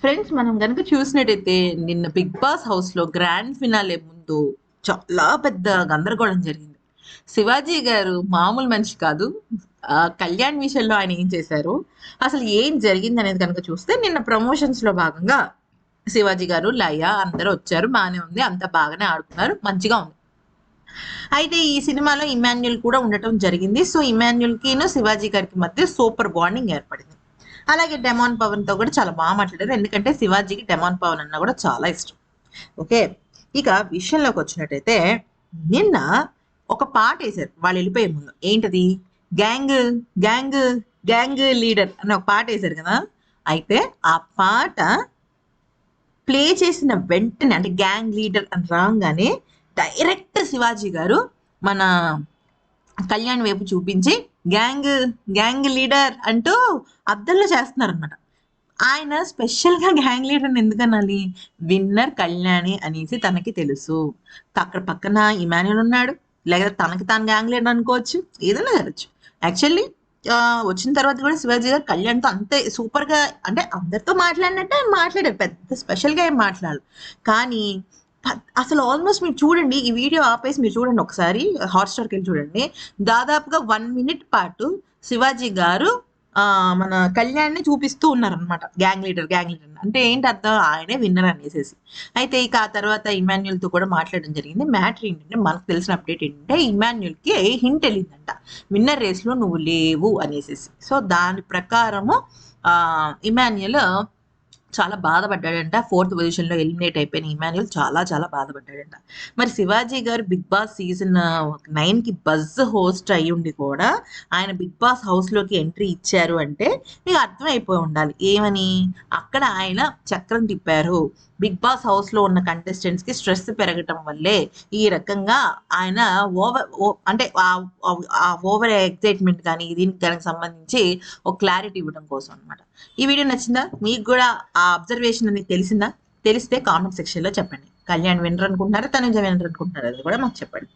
Friends మనం కనుక చూసినట్టయితే నిన్న బిగ్ బాస్ హౌస్లో గ్రాండ్ ఫినాలే ముందు చాలా పెద్ద గందరగోళం జరిగింది. శివాజీ గారు మామూలు మనిషి కాదు. ఆ, కళ్యాణ్ విషయంలో ఆయన ఏం చేశారు? అసలు ఏం జరిగింది అనేది కనుక చూస్తే నిన్న ప్రమోషన్స్లో భాగంగా శివాజీ గారు లయ అందరూ వచ్చారు. బాగానే ఉంది. అంత బాగానే ఆడుతున్నారు మంచిగా ఉంది. అయితే ఈ సినిమాలో ఇమాన్యుల్ కూడా ఉండటం జరిగింది. సో ఇమాన్యుల్కి శివాజీ గారికి మధ్య సూపర్ బాండింగ్ ఏర్పడింది. అలాగే డెమాన్ పవన్తో కూడా చాలా బాగా మాట్లాడారు. ఎందుకంటే శివాజీకి డెమాన్ పవన్ అన్న కూడా చాలా ఇష్టం. ఓకే? ఇక విషయంలోకి వచ్చినట్టయితే నిన్న ఒక పాట వేశారు. వాళ్ళు వెళ్ళిపోయే ముందు. ఏంటది? గ్యాంగ్ గ్యాంగ్ గ్యాంగ్ లీడర్ అని ఒక పాట వేశారు కదా? అయితే ఆ పాట ప్లే చేసిన వెంటనే అంటే గ్యాంగ్ లీడర్ అని రాగానే డైరెక్ట్ శివాజీ గారు మన కళ్యాణ్ వైపు చూపించి గ్యాంగ్ గ్యాంగ్ లీడర్ అంటూ అద్దంలో చేస్తున్నారు అనమాట ఆయన స్పెషల్గా గ్యాంగ్ లీడర్ ఎందుకు అనాలి విన్నర్ కళ్యాణి అనేసి తనకి తెలుసు. అక్కడ పక్కన ఇమాన్యుల్ ఉన్నాడు. లేదా తనకి తాను గ్యాంగ్ లీడర్ అనుకోవచ్చు. ఏదైనా జరగచ్చు. యాక్చువల్లీ వచ్చిన తర్వాత కూడా శివాజీ గారు కళ్యాణ్తో అంతే సూపర్గా అంటే అందరితో మాట్లాడినట్టే ఆయన మాట్లాడారు. పెద్ద స్పెషల్గా ఏం మాట్లాడారు కానీ అసలు ఆల్మోస్ట్ మీరు చూడండి ఈ వీడియో ఆపేసి మీరు చూడండి ఒకసారి హాట్స్టార్కి వెళ్ళి చూడండి. దాదాపుగా వన్ మినిట్ పాటు శివాజీ గారు మన కళ్యాణ్ని చూపిస్తూ ఉన్నారనమాట గ్యాంగ్ లీడర్ గ్యాంగ్ లీడర్ అంటే ఏంటి అర్థం? ఆయనే విన్నర్ అనేసేసి. అయితే ఇక ఆ తర్వాత ఇమాన్యుల్తో కూడా మాట్లాడడం జరిగింది. మ్యాటర్ ఏంటంటే మనకు తెలిసిన అప్డేట్ ఏంటంటే ఇమాన్యుల్కి హింట్ వెళ్ళిందంట. విన్నర్ రేస్లో నువ్వు లేవు అనేసేసి. సో దాని ప్రకారము ఇమాన్యుల్ చాలా బాధపడ్డాడంట. ఫోర్త్ పొజిషన్లో ఎలిమినేట్ అయిపోయిన ఇమాన్యుల్ చాలా చాలా బాధపడ్డాడంట. మరి శివాజీ గారు బిగ్ బాస్ సీజన్ నైన్కి బజ్ హోస్ట్ అయ్యి ఉండి కూడా ఆయన బిగ్ బాస్ హౌస్లోకి ఎంట్రీ ఇచ్చారు అంటే మీకు అర్థమైపోయి ఉండాలి. ఏమని? అక్కడ ఆయన చక్రం తిప్పారు. బిగ్ బాస్ హౌస్లో ఉన్న కంటెస్టెంట్స్కి స్ట్రెస్ పెరగటం వల్లే ఈ రకంగా ఆయన ఓవర్ అంటే ఆ ఓవర్ ఎక్సైట్మెంట్ కానీ దీనికి దానికి సంబంధించి ఒక క్లారిటీ ఇవ్వడం కోసం అన్నమాట. ఈ వీడియో నచ్చిందా? మీకు కూడా ఆ అబ్జర్వేషన్ అనేది తెలిసిందా? తెలిస్తే కామెంట్ సెక్షన్లో చెప్పండి. కళ్యాణ్ వినరు అనుకుంటున్నారా? తనుజ వినరు అనుకుంటున్నారా? అది కూడా మాకు చెప్పండి.